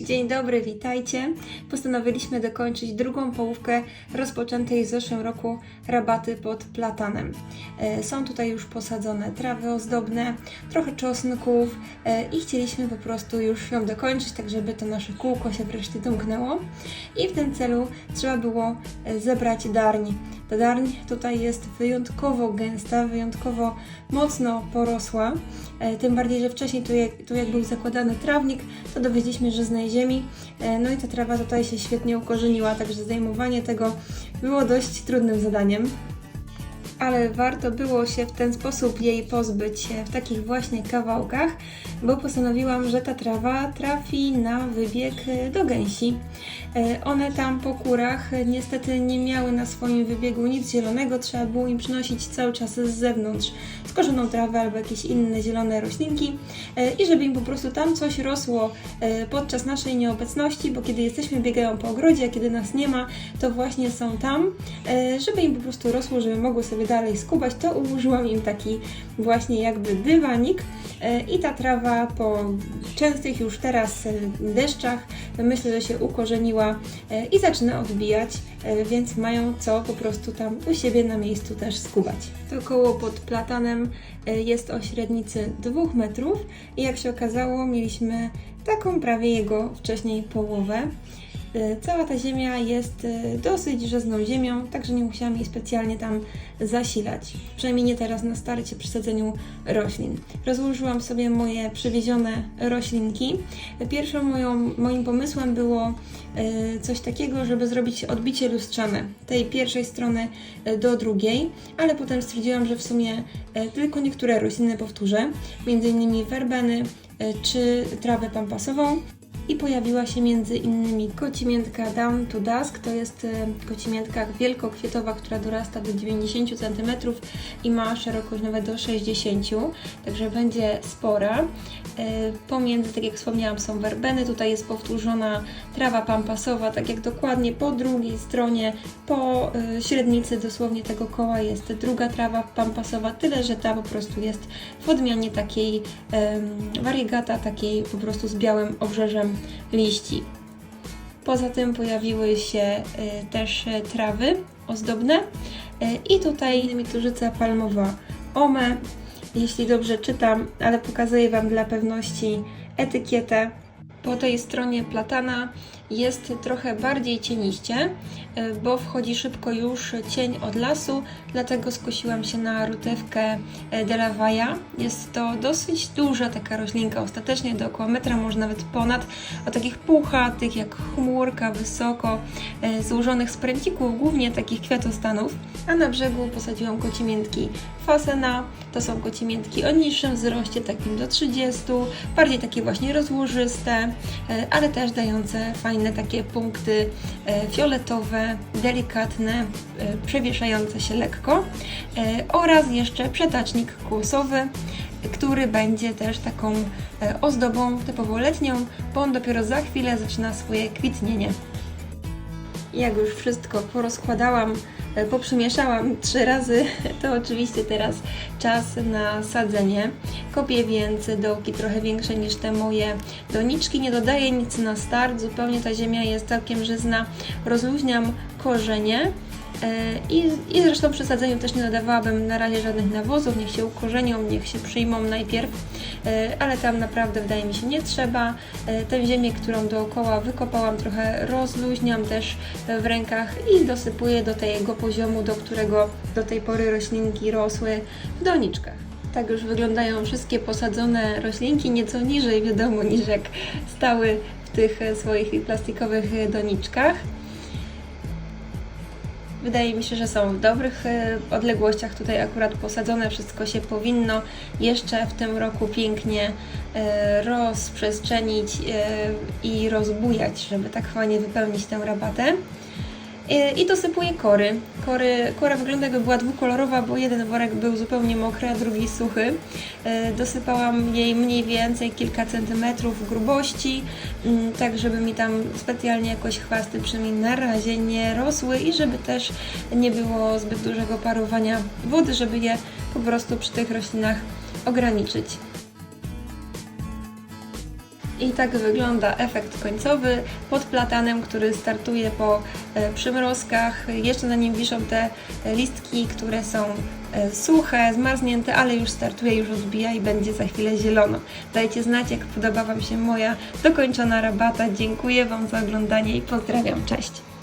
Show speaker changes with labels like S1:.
S1: Dzień dobry, witajcie. Postanowiliśmy dokończyć drugą połówkę rozpoczętej w zeszłym roku rabaty pod platanem. E, Są tutaj już posadzone trawy ozdobne, trochę czosnków e, i chcieliśmy po prostu już ją dokończyć, tak żeby to nasze kółko się wreszcie domknęło. I w tym celu trzeba było e, zebrać darń. Ta darń tutaj jest wyjątkowo gęsta, wyjątkowo mocno porosła. E, Tym bardziej, że wcześniej tu jak, tu jak był zakładany trawnik, to dowiedzieliśmy, że z ziemi. E, No i ta trawa tutaj się świetnie ukorzeniła, także zdejmowanie tego było dość trudnym zadaniem. Ale warto było się w ten sposób jej pozbyć e, w takich właśnie kawałkach, bo postanowiłam, że ta trawa trafi na wybieg e, do gęsi. E, One tam po kurach niestety nie miały na swoim wybiegu nic zielonego, trzeba było im przynosić cały czas z zewnątrz skoszoną trawę albo jakieś inne zielone roślinki i żeby im po prostu tam coś rosło podczas naszej nieobecności, bo kiedy jesteśmy biegają po ogrodzie, a kiedy nas nie ma, to właśnie są tam, żeby im po prostu rosło, żeby mogły sobie dalej skubać, to ułożyłam im taki właśnie jakby dywanik e, i ta trawa po częstych już teraz e, deszczach myślę, że się ukorzeniła e, i zaczyna odbijać, więc mają co po prostu tam u siebie na miejscu też skubać. To koło pod platanem jest o średnicy 2 metrów i jak się okazało mieliśmy taką prawie jego wcześniej połowę. E, Cała ta ziemia jest e, dosyć rzezną ziemią, także nie musiałam jej specjalnie tam zasilać. Przynajmniej nie teraz na starcie przy sadzeniu roślin. Rozłożyłam sobie moje przywiezione roślinki. Pierwszą moją, moim pomysłem było e, coś takiego, żeby zrobić odbicie lustrzane tej pierwszej strony do drugiej, ale potem stwierdziłam, że w sumie tylko niektóre rośliny powtórzę, innymi werbeny czy trawę pampasową i pojawiła się między innymi kocimiętka Down to Dusk. To jest e, kocimiętka wielkokwietowa, która dorasta do 90 cm i ma szerokość nawet do 60 także będzie spora. E, Pomiędzy, tak jak wspomniałam, są werbeny. Tutaj jest powtórzona trawa pampasowa, tak jak dokładnie po drugiej stronie, po e, średnicy dosłownie tego koła jest druga trawa pampasowa, tyle że ta po prostu jest w odmianie takiej em, variegata, takiej po prostu z białym obrzeżem liści. Poza tym pojawiły się y, też trawy ozdobne y, i tutaj miturzyca palmowa Ome, jeśli dobrze czytam, ale pokazuję Wam dla pewności etykietę. Po tej stronie platana jest trochę bardziej cieniście, y, bo wchodzi szybko już cień od lasu, dlatego skosiłam się na rutewkę y, Delavaja. Jest to dosyć duża taka roślinka, ostatecznie do około metra, może nawet ponad, o takich puchatych jak chmurka, wysoko, y, złożonych z pręcików, głównie takich kwiatostanów. A na brzegu posadziłam kocimiętki fasena, to są kocimiętki o niższym wzroście, takim do 30, bardziej takie właśnie rozłożyste, e, ale też dające fajne takie punkty e, fioletowe, delikatne, e, przewieszające się lekko e, oraz jeszcze przetacznik kłosowy, który będzie też taką ozdobą typowo letnią, bo on dopiero za chwilę zaczyna swoje kwitnienie. Jak już wszystko porozkładałam, e, poprzemieszałam trzy razy, to oczywiście teraz czas na sadzenie. Kopię więc dołki trochę większe niż te moje doniczki. Nie dodaję nic na start, zupełnie ta ziemia jest całkiem żyzna. Rozluźniam korzenie. E, I, I zresztą przy sadzeniu też nie dodawałabym na razie żadnych nawozów, niech się ukorzenią, niech się przyjmą najpierw, E, ale tam naprawdę wydaje mi się nie trzeba. E, Tę ziemię, którą dookoła wykopałam, trochę rozluźniam też w rękach i dosypuję do tego poziomu, do którego do tej pory roślinki rosły w doniczkach. Tak już wyglądają wszystkie posadzone roślinki, nieco niżej wiadomo niż jak stały w tych swoich plastikowych doniczkach. Wydaje mi się, że są w dobrych e, odległościach tutaj akurat posadzone. Wszystko się powinno jeszcze w tym roku pięknie e, rozprzestrzenić e, i rozbujać, żeby tak fajnie wypełnić tę rabatę. I dosypuję kory. kory. Kora wygląda jakby była dwukolorowa, bo jeden worek był zupełnie mokry, a drugi suchy. E, Dosypałam jej mniej więcej kilka centymetrów grubości, mm, tak żeby mi tam specjalnie jakoś chwasty przynajmniej na razie nie rosły i żeby też nie było zbyt dużego parowania wody, żeby je po prostu przy tych roślinach ograniczyć. I tak wygląda efekt końcowy pod platanem, który startuje po e, przymrozkach. Jeszcze na nim wiszą te e, listki, które są e, suche, zmarznięte, ale już startuje, już odbija i będzie za chwilę zielono. Dajcie znać, jak podoba Wam się moja dokończona rabata. Dziękuję Wam za oglądanie i pozdrawiam. Cześć!